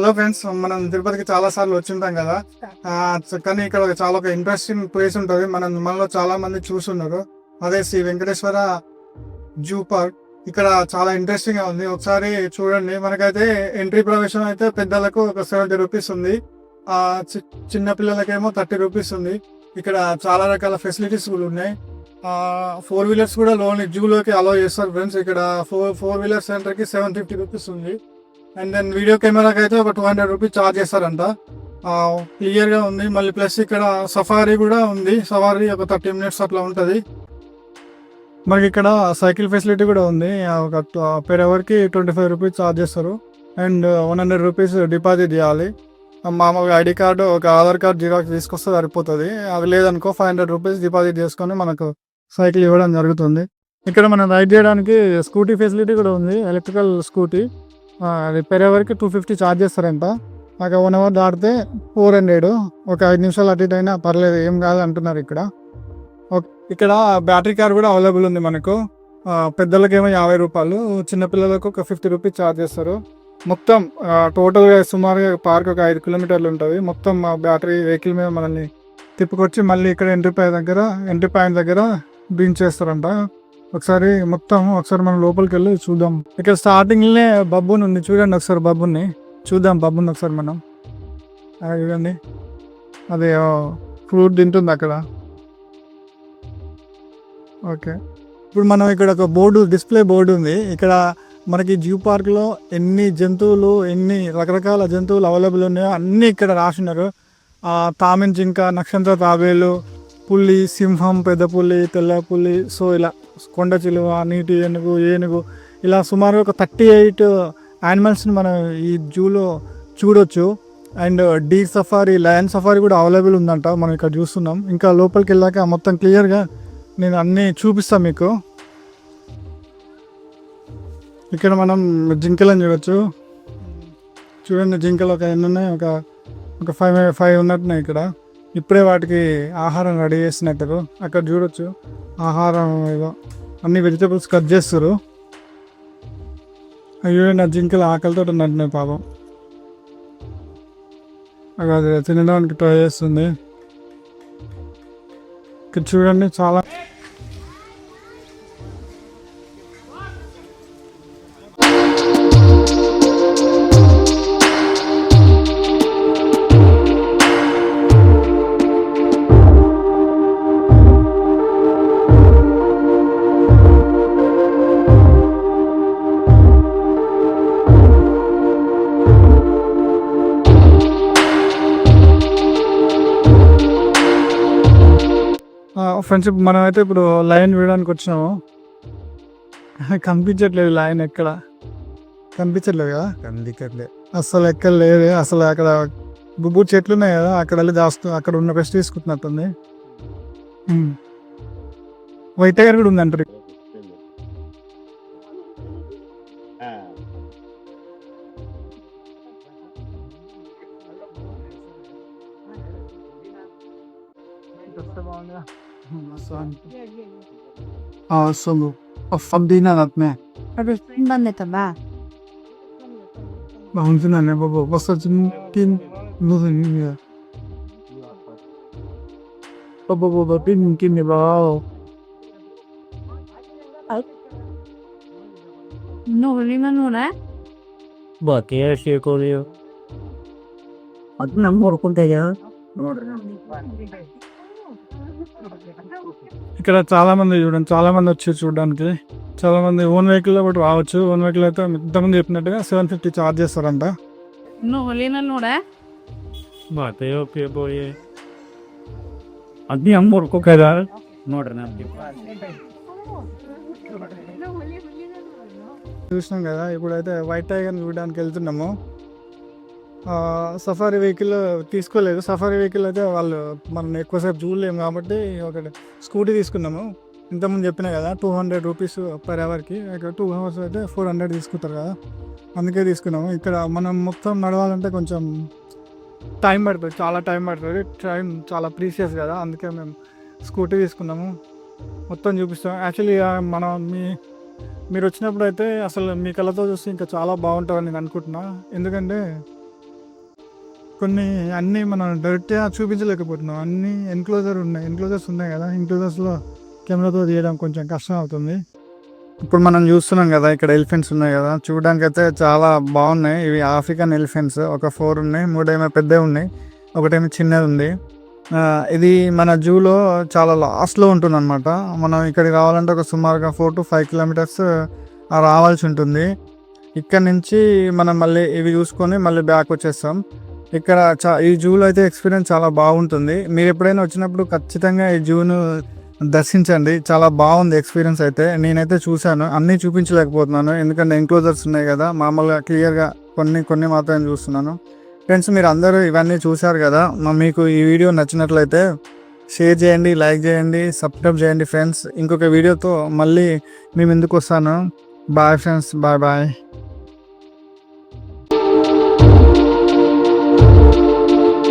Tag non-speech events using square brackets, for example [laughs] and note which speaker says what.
Speaker 1: Hello friends మనం తిరుపతికి చాలా సార్లు వచ్చింటాం కదా. కానీ ఇక్కడ చాలా ఒక ఇంట్రెస్టింగ్ ప్లేస్ ఉంటుంది. మనం మనలో చాలా మంది చూస్తున్నారు అదే శ్రీ వెంకటేశ్వర జూ పార్క్. ఇక్కడ చాలా ఇంట్రెస్టింగ్గా ఉంది. ఒకసారి చూడండి. మనకైతే ఎంట్రీ ప్రవేశం అయితే పెద్దలకు ఒక సెవెంటీ రూపీస్ ఉంది. ఆ చి- చిన్న పిల్లలకేమో థర్టీ రూపీస్ ఉంది. ఇక్కడ చాలా రకాల ఫెసిలిటీస్ కూడా ఉన్నాయి. ఫోర్ వీలర్స్ కూడా లోన్ జూలోకి అలో చేస్తారు ఫ్రెండ్స్ ఇక్కడ ఫోర్ ఫోర్ వీలర్ సెంటర్కి సెవెన్ ఫిఫ్టీ రూపీస్ ఉంది. అండ్ దెన్ వీడియో కెమెరాకి అయితే ఒక టూ హండ్రెడ్ రూపీస్ చార్జ్ చేస్తారంట. క్లియర్గా ఉంది. మళ్ళీ ప్లస్ ఇక్కడ సఫారీ కూడా ఉంది. సఫారీ ఒక థర్టీ మినిట్స్ అట్లా ఉంటుంది. మాకు ఇక్కడ సైకిల్ ఫెసిలిటీ కూడా ఉంది. ఒక పెర్ అవర్కి ట్వంటీ ఫైవ్ రూపీస్ చార్జ్ చేస్తారు. And one hundred rupees deposit చేయాలి. మామూలుగా ఐడి కార్డు ఒక ఆధార్ కార్డు జిరాక్స్ తీసుకొస్తే సరిపోతుంది. అది లేదనుకో ఫైవ్ హండ్రెడ్ రూపీస్ డిపాజిట్ చేసుకొని మనకు సైకిల్ ఇవ్వడం జరుగుతుంది. ఇక్కడ మనం రైడ్ చేయడానికి స్కూటీ ఫెసిలిటీ కూడా ఉంది. ఎలక్ట్రికల్ స్కూటీ రిపేర్ అవర్కి టూ ఫిఫ్టీ ఛార్జ్ చేస్తారంట. నాకు వన్ అవర్ దాటితే ఫోర్ హండ్రెడ్ ఒక ఐదు నిమిషాలు అటు ఇటు అయినా పర్లేదు ఏం కాదు అంటున్నారు ఇక్కడ. ఇక్కడ బ్యాటరీ కార్ కూడా అవైలబుల్ ఉంది మనకు. పెద్దలకేమో యాభై రూపాయలు చిన్నపిల్లలకు ఒక ఫిఫ్టీ రూపీస్ ఛార్జ్ చేస్తారు. మొత్తం టోటల్గా సుమారుగా పార్క్ ఒక ఐదు కిలోమీటర్లు ఉంటుంది. మొత్తం బ్యాటరీ వెహికల్ మీద మనల్ని తిప్పుకొచ్చి మళ్ళీ ఇక్కడ ఎంట్రీ పాయింట్ దగ్గర ఎంట్రీ పాయింట్ దగ్గర డ్రింక్ చేస్తారంట. ఒకసారి మొత్తం ఒకసారి మనం లోపలికి వెళ్ళి చూద్దాం. ఇక్కడ స్టార్టింగ్లోనే బబ్బుని ఉంది. చూడండి ఒకసారి బబ్బుని. చూద్దాం బబ్బుని ఒకసారి మనం. చూడండి. అది ఫ్రూట్ తింటుంది అక్కడ. ఓకే. ఇప్పుడు మనం ఇక్కడ ఒక బోర్డు డిస్ప్లే బోర్డు ఉంది. ఇక్కడ మనకి జూ పార్క్లో ఎన్ని జంతువులు ఎన్ని రకరకాల జంతువులు అవైలబుల్ ఉన్నాయో అన్నీ ఇక్కడ రాసినారు తామిన్ జింక నక్షత్ర తాబేలు పులి సింహం పెద్ద పులి తెల్ల పులి సో ఇలా కొండ చిలువ నీటి ఏనుగు ఏనుగు ఇలా సుమారు ఒక థర్టీ ఎయిట్ యానిమల్స్ని మనం ఈ జూలో చూడొచ్చు. And the safari lion safari కూడా అవైలబుల్ ఉందంట మనం ఇక్కడ చూస్తున్నాం. ఇంకా లోపలికి వెళ్ళాక మొత్తం క్లియర్గా నేను అన్నీ చూపిస్తాను మీకు. ఇక్కడ మనం జింకలను చూడొచ్చు. చూడండి జింకలు ఒక ఎన్ని ఉన్నాయి ఒక ఒక ఫైవ్ ఫైవ్ ఉన్నట్టున్నాయి ఇక్కడ. ఇప్పుడే వాటికి ఆహారం రెడీ చేసినట్టు. అక్కడ చూడొచ్చు. ఆహారం ఏదో అన్ని వెజిటబుల్స్ కట్ చేస్తారు అయ్యో నా జింకలు ఆకలితో ఉన్నట్టున్నాయి పాపం. అక్కడ అది తినడానికి ట్రై చేస్తుంది. ఇక్కడ చూడండి చాలా ఫ్రెండ్స్ మనం అయితే ఇప్పుడు లైన్ వేయడానికి వచ్చినాము. [laughs] కనిపించట్లేదు లైన్ ఎక్కడ? కనిపించట్లేదు కదా?
Speaker 2: అందుకట్లే
Speaker 1: అసలు ఎక్కడ లేదు. అసలు అక్కడ బుబ్బు చెట్లు ఉన్నాయి కదా అక్కడ వెళ్ళి దాస్తూ అక్కడ ఉన్న రెస్ట్ తీసుకుంటున్నట్టుంది. వైట్ టైగర్ కూడా ఉంది Aa solo. Of abdi inanat me. Arusından ne tabi? Bahunzun anne baba. Basacın din nuzun ya. Baba baba benim kimi
Speaker 3: bağal. Nurlina Nure. Bak ya şey
Speaker 2: koruyor. Adına mor
Speaker 3: kulda ya. Nurlina.
Speaker 1: ఇక్కడ చాలామంది చూడండి చాలామంది వచ్చారు చూడడానికి. చాలామంది own వెహికల్లో కూడా రావచ్చు. ఓన్ వెహికల్ అయితే ఇంతమంది చెప్పినట్టుగా సెవెన్ ఫిఫ్టీ చార్జ్ చేస్తారంట.
Speaker 2: అది అమ్మ
Speaker 1: చూసినాం కదా ఇప్పుడైతే వైట్ టైగర్ చూడడానికి వెళ్తున్నాము. సఫారీ వెహికల్ తీసుకోలేదు. సఫారీ వెహికల్ అయితే వాళ్ళు మనం ఎక్కువసేపు చూడలేము కాబట్టి ఒకటి స్కూటీ తీసుకున్నాము. ఇంతకుముందు చెప్పినా కదా టూ హండ్రెడ్ రూపీస్ పర్ అవర్కి ఇక్కడ టూ అవర్స్ అయితే ఫోర్ హండ్రెడ్ తీసుకుంటారు కదా. అందుకే తీసుకున్నాము. ఇక్కడ మనం మొత్తం నడవాలంటే కొంచెం టైం పడుతుంది. చాలా టైం పడుతుంది. టైం చాలా ప్రీసియస్ కదా. అందుకే మేము స్కూటీ తీసుకున్నాము. మొత్తం చూపిస్తాం. యాక్చువల్లీ మనం మీ మీరు వచ్చినప్పుడు అయితే అసలు మీ కళ్ళతో చూస్తే ఇంకా చాలా బాగుంటుందని నేను అనుకుంటున్నా. ఎందుకంటే కొన్ని అన్నీ మనం డైరెక్ట్గా చూపించలేకపోతున్నాం. అన్ని ఎన్క్లోజర్ ఉన్నాయి. ఎన్క్లోజర్స్ ఉన్నాయి కదా. ఎన్క్లోజర్స్లో కెమెరాతో తీయడం కొంచెం కష్టం అవుతుంది. ఇప్పుడు మనం చూస్తున్నాం కదా ఇక్కడ ఎలిఫెంట్స్ ఉన్నాయి కదా. చూడడానికి అయితే చాలా బాగున్నాయి. ఇవి ఆఫ్రికన్ ఎలిఫెంట్స్ ఒక ఫోర్ ఉన్నాయి మూడేమో పెద్దవి ఉన్నాయి ఒకటేమో చిన్నది ఉంది. ఇది మన జూలో చాలా లాస్ట్లో ఉంటుంది అనమాట మనం ఇక్కడికి రావాలంటే ఒక సుమారుగా ఫోర్ టు ఫైవ్ కిలోమీటర్స్ రావాల్సి ఉంటుంది. ఇక్కడ నుంచి మనం మళ్ళీ ఇవి చూసుకొని మళ్ళీ బ్యాక్ వచ్చేస్తాం. ఇక్కడ చా ఈ జూలో అయితే ఎక్స్పీరియన్స్ చాలా బాగుంటుంది. మీరు ఎప్పుడైనా వచ్చినప్పుడు ఖచ్చితంగా ఈ జూను దర్శించండి. చాలా బాగుంది ఎక్స్పీరియన్స్ అయితే. నేనైతే చూశాను. అన్నీ చూపించలేకపోతున్నాను. ఎందుకంటే ఎంక్లోజర్స్ ఉన్నాయి కదా. మామూలుగా క్లియర్గా కొన్ని కొన్ని మాత్రమే చూస్తున్నాను. ఫ్రెండ్స్ మీరు అందరూ ఇవన్నీ చూశారు కదా. మీకు ఈ వీడియో నచ్చినట్లయితే షేర్ చేయండి లైక్ చేయండి సబ్స్క్రైబ్ చేయండి ఫ్రెండ్స్ ఇంకొక వీడియోతో మళ్ళీ మేము ఎందుకు వస్తాను. Bye friends bye bye